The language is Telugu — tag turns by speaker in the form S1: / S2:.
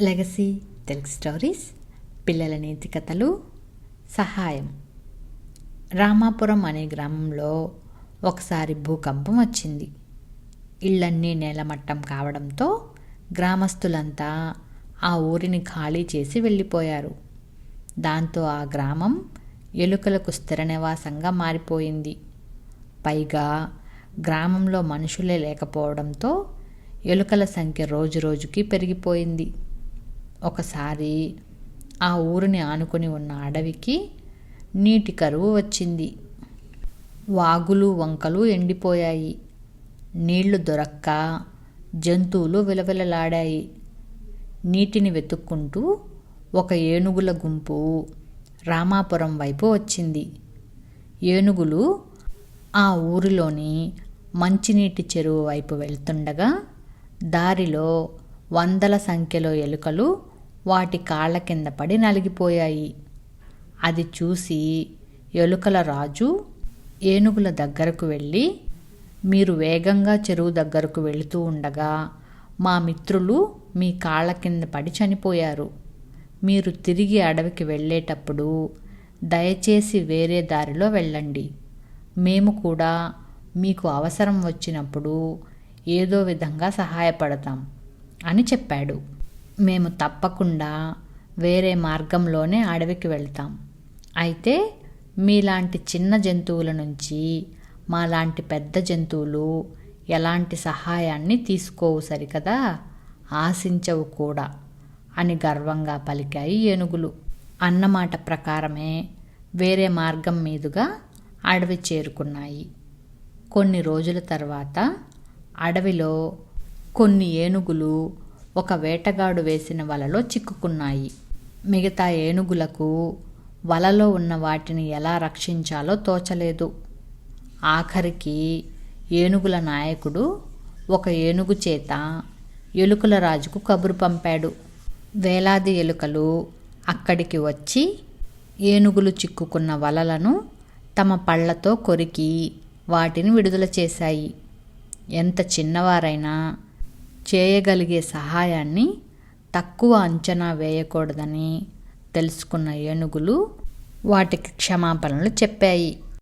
S1: లెగసీ తెలుగు స్టోరీస్ పిల్లల నీతి కథలు సహాయం రామాపురం అనే గ్రామంలో ఒకసారి భూకంపం వచ్చింది. ఇళ్ళన్నీ నేలమట్టం కావడంతో గ్రామస్తులంతా ఆ ఊరిని ఖాళీ చేసి వెళ్ళిపోయారు. దాంతో ఆ గ్రామం ఎలుకలకు స్థిర నివాసంగా మారిపోయింది. పైగా గ్రామంలో మనుషులే లేకపోవడంతో ఎలుకల సంఖ్య రోజురోజుకి పెరిగిపోయింది. ఒకసారి ఆ ఊరిని ఆనుకొని ఉన్న అడవికి నీటి కరువు వచ్చింది. వాగులు వంకలు ఎండిపోయాయి. నీళ్ళు దొరక్క జంతువులు విలవిలలాడాయి. నీటిని వెతుక్కుంటూ ఒక ఏనుగుల గుంపు రామాపురం వైపు వచ్చింది. ఏనుగులు ఆ ఊరిలోని మంచినీటి చెరువు వైపు వెళ్తుండగా దారిలో వందల సంఖ్యలో ఎలుకలు వాటి కాళ్ళ కింద పడి నలిగిపోయాయి. అది చూసి ఎలుకల రాజు ఏనుగుల దగ్గరకు వెళ్ళి మీరు వేగంగా చెరువు దగ్గరకు వెళుతూ ఉండగా మా మిత్రులు మీ కాళ్ళ కింద పడి చనిపోయారు. మీరు తిరిగి అడవికి వెళ్ళేటప్పుడు దయచేసి వేరే దారిలో వెళ్ళండి. మేము కూడా మీకు అవసరం వచ్చినప్పుడు ఏదో విధంగా సహాయపడతాం అని చెప్పాడు. మేము తప్పకుండా వేరే మార్గంలోనే అడవికి వెళ్తాం. అయితే మీలాంటి చిన్న జంతువుల నుంచి మాలాంటి పెద్ద జంతువులు ఎలాంటి సహాయాన్ని తీసుకోవు సరికదా? ఆశించవు కూడా అని గర్వంగా పలికాయి ఏనుగులు. అన్నమాట ప్రకారమే వేరే మార్గం మీదుగా అడవి చేరుకున్నాయి. కొన్ని రోజుల తర్వాత అడవిలో కొన్ని ఏనుగులు ఒక వేటగాడు వేసిన వలలో చిక్కుకున్నాయి. మిగతా ఏనుగులకు వలలో ఉన్న వాటిని ఎలా రక్షించాలో తోచలేదు. ఆఖరికి ఏనుగుల నాయకుడు ఒక ఏనుగు చేత ఎలుకల రాజుకు కబురు పంపాడు. వేలాది ఎలుకలు అక్కడికి వచ్చి ఏనుగులు చిక్కుకున్న వలలను తమ పళ్ళతో కొరికి వాటిని విడుదల చేశాయి. ఎంత చిన్నవారైనా చేయగలిగే సహాయాన్ని తక్కువ అంచనా వేయకూడదని తెలుసుకున్న ఏనుగులు వాటికి క్షమాపణలు చెప్పాయి.